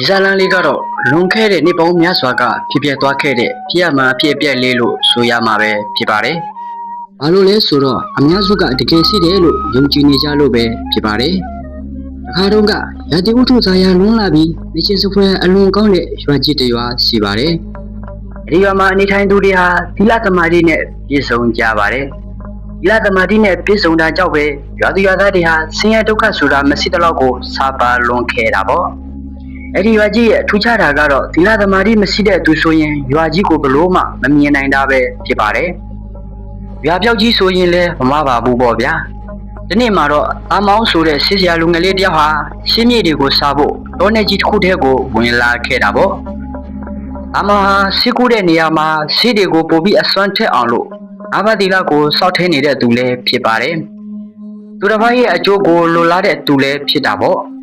ဒီဇာလန်လေးကတော့လွန်ခဲ့တဲ့နှစ်ပေါင်းများစွာကဖြစ်ပျက်သွားခဲ့တဲ့ပြရမှန်အဖြစ်အပျက်လေးလို့ဆိုရမှာပဲဖြစ်ပါတယ်။ဘာလို့လဲဆိုတော့အများစုကတကယ်ရှိတယ်လို့ယုံကြည်နေကြလို့ပဲဖြစ်ပါတယ်။တစ်ခါတုန်းကရာတီဥထုဇာယာလွန်လာပြီးနေချင်းစပွဲအလွန်ကောင်းတဲ့ရွာကြီးတစ်ရွာရှိပါတယ်။အဲဒီရွာမှာအနေထိုင်သူတွေဟာသီလသမာဓိနဲ့ပြည့်စုံကြပါတယ်။ဒီလသမာဓိနဲ့ပြည့်စုံတာကြောင့်ပဲရွာသူရွာသားတွေဟာဆင်းရဲဒုက္ခဆိုတာမရှိတဲ့လောက်ကိုစာပါလွန်ခဲ့တာပေါ့ အဲ့ဒီရွာကြီးရဲ့ထူးခြားတာကတော့ဒီလသမာဓိမရှိတဲ့သူဆိုရင်ရွာကြီးကိုဘလို့မှမမြင်နိုင်တာပဲဖြစ်ပါတယ်ရွာပြောက်ကြီးဆိုရင်လည်းမမပါဘူးပေါ့ဗျာဒီနေ့မှာတော့အမောင်းဆိုတဲ့ဆစ်စရာလူငယ်လေးတယောက်ဟာရှင်းမြေတွေကိုစားဖို့တောနေကြီးတစ်ခုတည်းကိုဝင်လာခဲ့တာပေါ့အမောင်းဟာစီးကူးတဲ့နေရာမှာစီးတွေကိုပို့ပြီးအစွမ်းထက်အောင်လို့အာဘတိလကိုစောက်ထဲနေတဲ့သူလည်းဖြစ်ပါတယ်။သူတစ်ပါးရဲ့အကျိုးကိုလိုလားတဲ့သူလည်းဖြစ်တာပေါ့။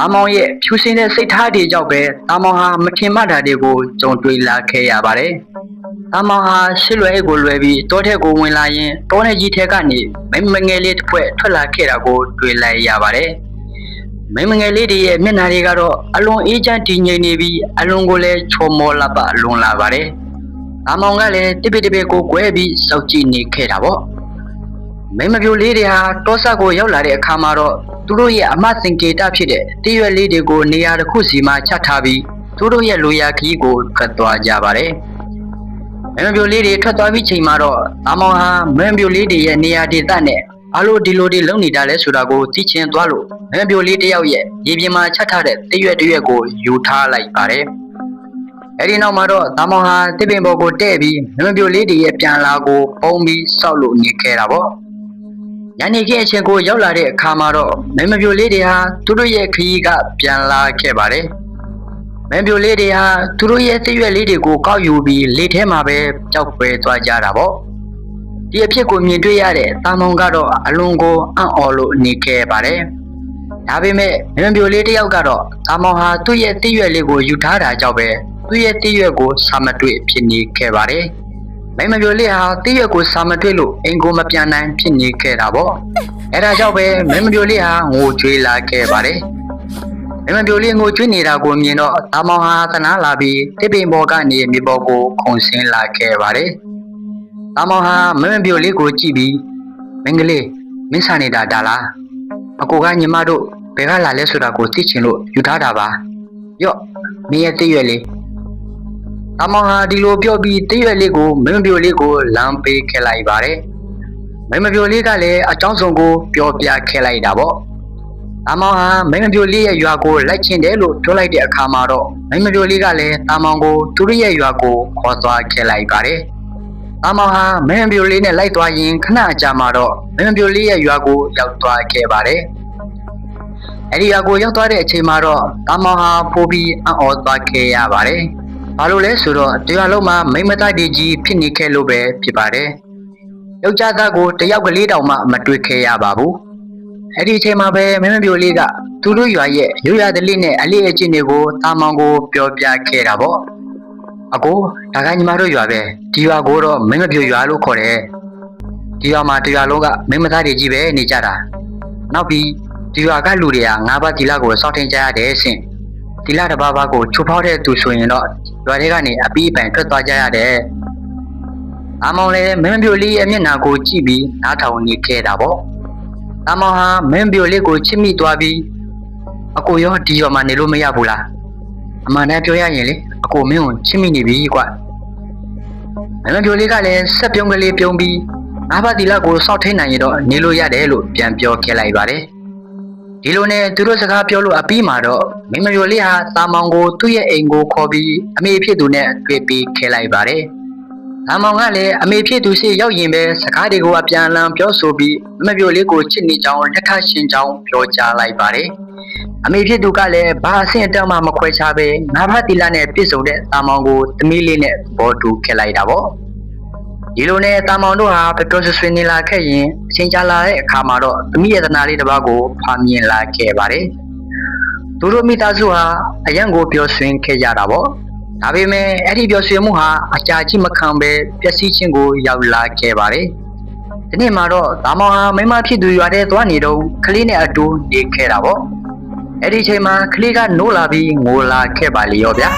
အာမောင်ရဲ့ဖြူစင်တဲ့စိတ်ထားတွေကြောင့်ပဲအာမောင်ဟာမထင်မှတ်တာတွေကိုကြုံတွေ့လာခဲ့ရပါတယ်။အာမောင်ဟာရှစ်လွယ်အိတ်ကိုလွယ်ပြီးတောထဲကိုဝင်လာရင်တောထဲကြီးထဲကနေမိန်းမငယ်လေးတစ်ဖွဲ့ထွက်လာခဲ့တာကိုတွေ့လိုက်ရပါတယ်။မိန်းမငယ်လေးတွေရဲ့မျက်နှာတွေကတော့အလွန်အေးချမ်းတည်ငြိမ်နေပြီးအလွန်ကိုလည်းချောမောလပလွန်လာပါတယ်။အမောင်ကလည်းတိပိတိပိကိုကွဲပြီးစောက်ကြည့်နေခဲ့တာပေါ့ မိမပြိုလေးတွေဟာတောဆက်ကိုရောက်လာတဲ့အခါမှာတော့သူတို့ရဲ့အမစင်ကေတဖြစ်တဲ့တရွက်လေးတွေကိုနေရာတစ်ခုစီမှာချထားပြီးသူတို့ရဲ့လူရခီးကိုထွက်သွားကြပါတယ်မိမပြိုလေးတွေထွက်သွားပြီးချိန်မှာတော့အမောင်ဟာမိမပြိုလေးတွေရဲ့နေရာဒေသနဲ့ဘာလို့ဒီလိုတွေလုံနေတာလဲဆိုတာကိုသိချင်သွားလို့မိမပြိုလေးတယောက်ရဲ့ရေပြင်မှာချထားတဲ့တရွက်တရွက်ကိုယူထားလိုက်ပါတယ်အဲ့ဒီနောက်မှာတော့တာမောင်ဟာတစ်ပင်ပေါ်ကိုတဲ့ပြီးမမပြိုလေးတည်းရဲ့ပြန်လာကိုပုံပြီးစောက်လို့နေခဲ့တာပေါ့ ညနေခင်းအချိန်ကိုရောက်လာတဲ့အခါမှာတော့မမပြိုလေးတွေဟာသူတို့ရဲ့ခရီးကပြန်လာခဲ့ပါတယ်မမပြိုလေးတွေဟာသူတို့ရဲ့သိရွက်လေးတွေကိုကောက်ယူပြီးလေထဲမှာပဲကြောက်ပွဲသွားကြတာပေါ့ဒီအဖြစ်ကိုမြင်တွေ့ရတဲ့တာမောင်ကတော့အလွန်ကိုအံ့ဩလို့နေခဲ့ပါတယ်ဒါပေမဲ့မင်းပြိုလေးတယောက်ကတော့တာမောင်ဟာသူ့ရဲ့တည့်ရွက်လေးကိုယူထားတာကြောင့်ပဲသူ့ရဲ့တည့်ရွက်ကိုစာမတွေ့ဖြစ်နေခဲ့ပါတယ်။ မင်းမပြိုလေးဟာတည့်ရွက်ကိုစာမတွေ့လို့အင်ကိုမပြန်နိုင်ဖြစ်နေခဲ့တာပေါ့။အဲဒါကြောင့်ပဲမင်းမပြိုလေးဟာငိုကြွေးလာခဲ့ပါတယ်။မင်းမပြိုလေးငိုကြွေးနေတာကိုမြင်တော့တာမောင်ဟာသနာလာပြီးတစ်ပင်ပေါ်ကနေမြေပေါ်ကိုခုန်ဆင်းလာခဲ့ပါတယ်။တာမောင်ဟာမင်းမပြိုလေးကိုကြည့်ပြီးမင်းကလေးမင်းစာနေတာဒါလားအကိုကညီမတို့ဘယ်ကလာလဲဆိုတာကိုသိချင်လို့ယူထားတာပါရော့မင်းရဲ့တည့်ရွက်လေး အမောင်ဟာဒီလိုပြောပြီးတည့်ရွက်လေးကိုမင်းမပြိုလေးကိုလမ်းပေးခဲ့လိုက်ပါတယ်မင်းမပြိုလေးကလည်းအကြောင်းစုံကိုပြောပြခဲ့လိုက်တာပေါ့အမောင်ဟာမင်းမပြိုလေးရဲ့ရွာကိုလိုက်ချင်တယ်လို့ပြောလိုက်တဲ့အခါမှာတော့မင်းမပြိုလေးကလည်းတာမောင်ကိုသူတို့ရဲ့ရွာကိုခေါ်သွားခဲ့လိုက်ပါတယ်အမောင်ဟာမင်းမပြိုလေးနဲ့လိုက်သွားရင်ခဏအကြာမှာတော့မင်းမပြိုလေးရဲ့ရွာကိုရောက်သွားခဲ့ပါတယ်အဲ့ဒီရွာကိုရောက်သွားတဲ့အချိန်မှာတော့တာမောင်ဟာဖိုးပြီးအံ့ဩသွားခဲ့ရပါတယ်။ ဘာလို့လဲဆိုတော့ဒီရွာလုံးမှာမိမသားတွေကြီးဖြစ်နေခဲ့လို့ပဲဖြစ်ပါတယ်။ယောက်ျားသားကိုတယောက်ကလေးတောင်မှမတွေ့ခဲ့ရပါဘူး။အဲ့ဒီအချိန်မှာပဲမင်းမပြိုလေးကသူတို့ရွာရဲ့ရွရတလေးနဲ့အလေးအကျင့်တွေကိုတာမောင်ကိုပြောပြခဲ့တာပေါ့။အကိုဒါကညီမတို့ရွာပဲဒီရွာကိုတော့မင်းမပြိုရွာလို့ခေါ်တယ်။ဒီရွာမှာတရွာလုံးကမိမသားတွေကြီးပဲနေကြတာ။နောက်ပြီးဒီရွာကလူတွေကငါးပါးဒီလကိုစောင့်ထင်ကြရတယ်ရှင် ဒီလတစ်ပါးပါးကိုချိုးဖောက်တဲ့သူဆိုရင်တော့ရွာတွေကနေအပီးပိုင်ထွက်သွားကြရတယ်အမောင်လည်းမင်းပြိုလေးရဲ့မျက်နှာကိုကြည့်ပြီးနားထောင်နေခဲ့တာပေါ့အမောင်ဟာမင်းပြိုလေးကိုချစ်မိသွားပြီးအကိုရောဒီရွာမှာနေလို့မရဘူးလားအမှန်တမ်းပြောရရင်လေအကိုမင်းကိုချစ်မိနေပြီကွမင်းပြိုလေးကလည်းဆက်ပြုံးကလေးပြုံးပြီးငါးပါးဒီလကိုစောင့်ထိန်နိုင်ရတော့နေလို့ရတယ်လို့ပြန်ပြောခဲ့လိုက်ပါတယ် ဒီလိုနဲ့သူတို့စကားပြောလို့အပြီးမှာတော့မိမမျိုးလေးဟာတာမောင်ကိုသူ့ရဲ့အိမ်ကိုခေါ်ပြီးအမေဖြစ်သူနဲ့တွေ့ပြီးခဲလိုက်ပါတယ်။တာမောင်ကလည်းအမေဖြစ်သူရှိရောက်ရင်ပဲစကားတွေကိုအပြန်အလှန်ပြောဆိုပြီးမိမမျိုးလေးကိုချစ်နေကြောင်းလက်ထပ်ရှင်ကြောင်းပြောကြားလိုက်ပါတယ်။အမေဖြစ်သူကလည်းဘာအဆင့်အတန်းမှမခွဲခြားပဲငါးဖတ်တီလာနဲ့ပြည့်စုံတဲ့တာမောင်ကိုသမီးလေးနဲ့ဘောတူခဲလိုက်တာပေါ့။ ဒီလိုနဲ့တာမောင်တို့ဟာပျော်ရွှင်ရွှင်နေလာခဲ့ရင်အချိန်ကြာလာတဲ့အခါမှာတော့သမီးရတနာလေးတစ်ပါးကိုဖာမြင်လာခဲ့ပါတယ်။သူတို့မိသားစုဟာအရန်ကိုပျော်ရွှင်ခဲ့ကြတာပေါ့။ဒါပေမဲ့အဲ့ဒီပျော်ရွှင်မှုဟာအကြာကြီးမခံပဲပျက်စီးခြင်းကိုရောက်လာခဲ့ပါတယ်။ဒီနေ့မှာတော့တာမောင်ဟာမိန်းမဖြစ်သူရွာတဲ့သွားနေတော့ကလေးနဲ့အတူနေခဲ့တာပေါ့။အဲ့ဒီချိန်မှာကလေးကနိုးလာပြီးငိုလာခဲ့ပါလေရောဗျာ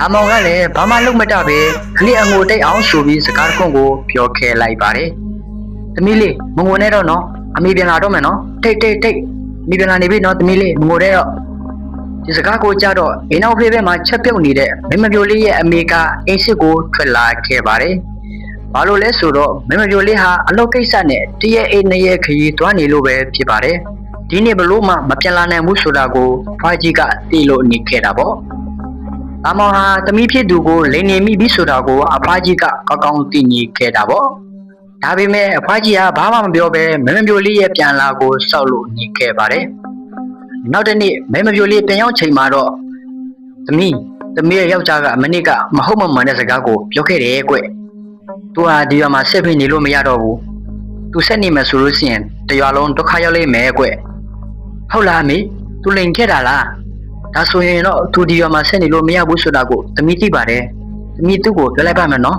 အမောင်ကလည်းဘာမှလုပ်မတတ်ပဲကလေးအငိုတိတ်အောင်ဆိုပြီးစကားတစ်ခွန်းကိုပြောခဲ့လိုက်ပါတယ်သမီးလေးမငိုနဲ့တော့နော်အမေပြန်လာတော့မယ်နော်တိတ်တိတ်တိတ်မိပြန်လာနေပြီနော်သမီးလေးမငိုနဲ့တော့ဒီစကားကိုကြားတော့အိမ်နောက်ဖေးဘက်မှာချက်ပြုတ်နေတဲ့မင်းမပြိုလေးရဲ့အမေကအိမ်ရှိကိုထွက်လာခဲ့ပါတယ်ဘာလို့လဲဆိုတော့မင်းမပြိုလေးဟာအလုပ်ကိစ္စနဲ့တရက်အိမ်နှစ်ရက်ခရီးသွားနေလို့ပဲဖြစ်ပါတယ်ဒီနေ့ဘလို့မှမပြန်လာနိုင်ဘူးဆိုတာကိုဖွားကြီးကသိလို့နေခဲ့တာပေါ့။ အမောင်ဟာတမိဖြစ်သူကိုလိန်နေမိပြီဆိုတာကိုအဖွားကြီးကကောင်းကောင်းသိနေခဲ့တာပေါ့။ဒါပေမဲ့အဖွားကြီးကဘာမှမပြောဘဲမမပြိုလေးရဲ့ပြန်လာကိုစောက်လို့နေခဲ့ပါတယ်။နောက်တစ်နေ့မမပြိုလေးပြန်ရောက်ချိန်မှာတော့သမီးသမီးရဲ့ယောက်ျားကမနစ်ကမဟုတ်မမှန်တဲ့စကားကိုပြောခဲ့တယ်ကွ။သူဟာဒီရွာမှာဆက်ဖိနေလို့မရတော့ဘူး။ तू ဆက်နေမယ်ဆိုလို့ရှိရင်တရွာလုံးဒုက္ခရောက်လိမ့်မယ်ကွ။ဟုတ်လားအမေသူလိန်ခဲ့တာလား ဒါဆိုရင်တော့သူဒီရွာမှာဆက်နေလို့မရဘူးဆိုတာကိုသမီးသိပါတယ်သမီးသူ့ကိုပြောလိုက်ပါမယ်နော်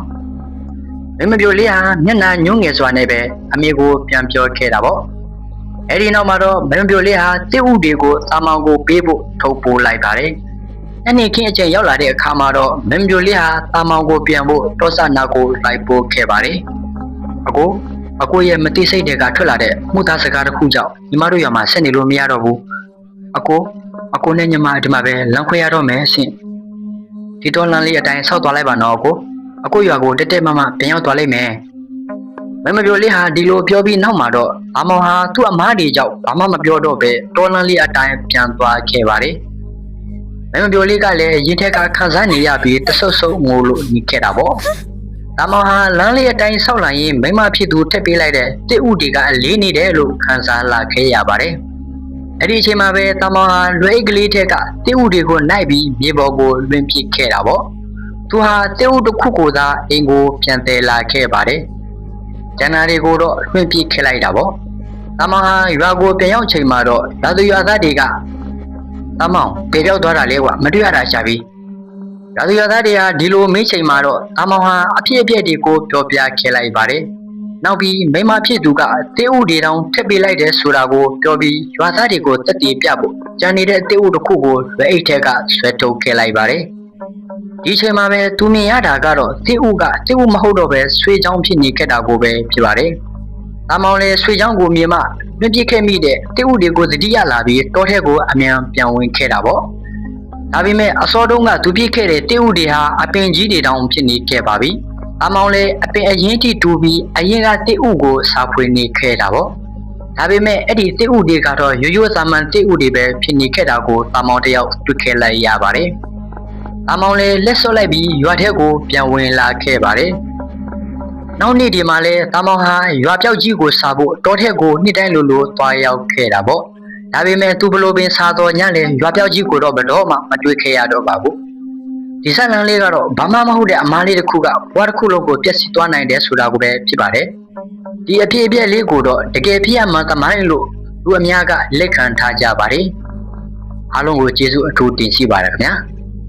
မင်းမပြောလေးဟာမျက်နှာညှိုးငယ်စွာနဲ့ပဲအမေကိုပြန်ပြောခဲ့တာပေါ့အဲ့ဒီနောက်မှာတော့မင်းမပြောလေးဟာတစ်ဥတွေကိုသာမောင်ကိုပေးဖို့ထုတ်ပိုးလိုက်ပါတယ်အဲ့ဒီခင်းအကျင့်ရောက်လာတဲ့အခါမှာတော့မင်းမပြောလေးဟာသာမောင်ကိုပြန်ဖို့တောဆနာကိုလိုက်ပို့ခဲ့ပါတယ်အကိုအကိုရဲ့မတိစိတ်တွေကထွက်လာတဲ့မှုသားစကားတစ်ခုကြောင့်ညီမတို့ရွာမှာဆက်နေလို့မရတော့ဘူးအကို အကိုနဲ့ညီမဒီမှာပဲလမ်းခွဲရတော့မယ်အဆင့်ဒီတော့လမ်းလေးအတိုင်းဆောက်သွားလိုက်ပါနော်အကိုအကိုရွာကိုတက်တက်မမပြန်ရောက်သွားလိမ့်မယ်မမပြောလေးဟာဒီလိုပြောပြီးနောက်မှာတော့အမောင်ဟာသူ့အမားတွေကြောင့်ဘာမှမပြောတော့ပဲတော်လန်းလေးအတိုင်းပြန်သွားခဲ့ပါတယ်မမပြောလေးကလည်းရင်ထက်ကခံစားနေရပြီးတဆုပ်ဆုပ်ငိုလို့နေခဲ့တာပေါ့။ဒါမှဟာလမ်းလေးအတိုင်းဆောက်လာရင်မိမဖြစ်သူထက်ပေးလိုက်တဲ့တစ်ဥတီကအလေးနေတယ်လို့ခန်းစားလာခဲ့ရပါတယ်။ အဲ့ဒီအချိန်မှာပဲတမောင်ဟာလွယ်အိတ်ကလေးထက်ကတစ်ဥတီကိုနိုင်ပြီးမြေပေါ်ကိုလွင်ပစ်ခဲ့တာပေါ့။သူဟာတစ်ဥတစ်ခုကိုသာအင်ကိုပြန်တယ်လာခဲ့ပါတယ်။ကျန်တာတွေကိုတော့လွင်ပစ်ခဲ့လိုက်တာပေါ့။တမောင်ဟာရွာကိုပြန်ရောက်ချိန်မှာတော့ရာသူရွာသားတွေကတမောင်ပြေပြောက်သွားတာလေကွာမတွေ့ရတာရှာပြီးရာဇဝသားတွေဟာဒီလိုမေးချိန်မှာတော့တာမောင်ဟာအဖြစ်အပျက်တွေကိုပြောပြခဲ့လိုက်ပါတယ်။ နောက်ပြီးမိမဖြစ်သူကတေးဥတွေတောင်ထက်ပေးလိုက်တယ်ဆိုတာကိုပြောပြီးရွာသားတွေကိုတက်တည်ပြဖို့ကြံနေတဲ့တေးဥတစ်ခုကိုလက်အိတ်ထက်ကဆွဲထုတ်ခဲ့လိုက်ပါတယ်။ဒီချိန်မှာပဲသူမြင်ရတာကတော့တေးဥကတေးဥမဟုတ်တော့ပဲဆွေချောင်းဖြစ်နေခဲ့တာကိုပဲဖြစ်ပါတယ်။တာမောင်လည်းဆွေချောင်းကိုမြင်မှမြင့်ပြစ်ခဲ့မိတဲ့တေးဥတွေကိုသတိရလာပြီးတောထဲကိုအမြန်ပြန်ဝင်ခဲ့တာပေါ့။ဒါပေမဲ့အစောတုန်းကသူပြစ်ခဲ့တဲ့တေဥတွေဟာအပင်ကြီးတွေတောင်ဖြစ်နေခဲ့ပါပြီ။ အမောင်လည်းအပင်အရင်ထိတူပြီးအရင်ကတေဥကိုစာဖွေနေခဲ့တာပေါ့။ဒါပေမဲ့အဲ့ဒီတေဥတွေကတော့ရိုးရိုးစာမှန်တေဥတွေပဲဖြစ်နေခဲ့တာကိုတာမောင်တယောက်တွေ့ခဲ့လိုက်ရပါတယ်။တာမောင်လည်းလက်စွပ်လိုက်ပြီးရွာထဲကိုပြန်ဝင်လာခဲ့ပါတယ်။နောက်နေ့ဒီမှာလဲတာမောင်ဟာရွာပြောက်ကြီးကိုစာဖို့တောထက်ကိုနှစ်တိုင်းလိုလိုသွားရောက်ခဲ့တာပေါ့။ဒါပေမဲ့သူဘလို့ပင်စားတော်ညလဲရွာပြောက်ကြီးကိုတော့ဘယ်တော့မှမတွေ့ခဲ့ရတော့ပါဘူး ဒီဆက်လန်းလေးကတော့ဘာမှမဟုတ်တဲ့အမားလေးတစ်ခုကဘွားတစ်ခုလုံးကိုပြက်စီးသွားနိုင်တယ်ဆိုတာကိုပဲဖြစ်ပါတယ်ဒီအဖြစ်အပျက်လေးကိုတော့တကယ်ဖြစ်ရမှန်သမိုင်းလို့လူအများကလက်ခံထားကြပါတယ်အားလုံးကိုကျေးဇူးအထူးတင်ရှိပါတယ်ခင်ဗျာ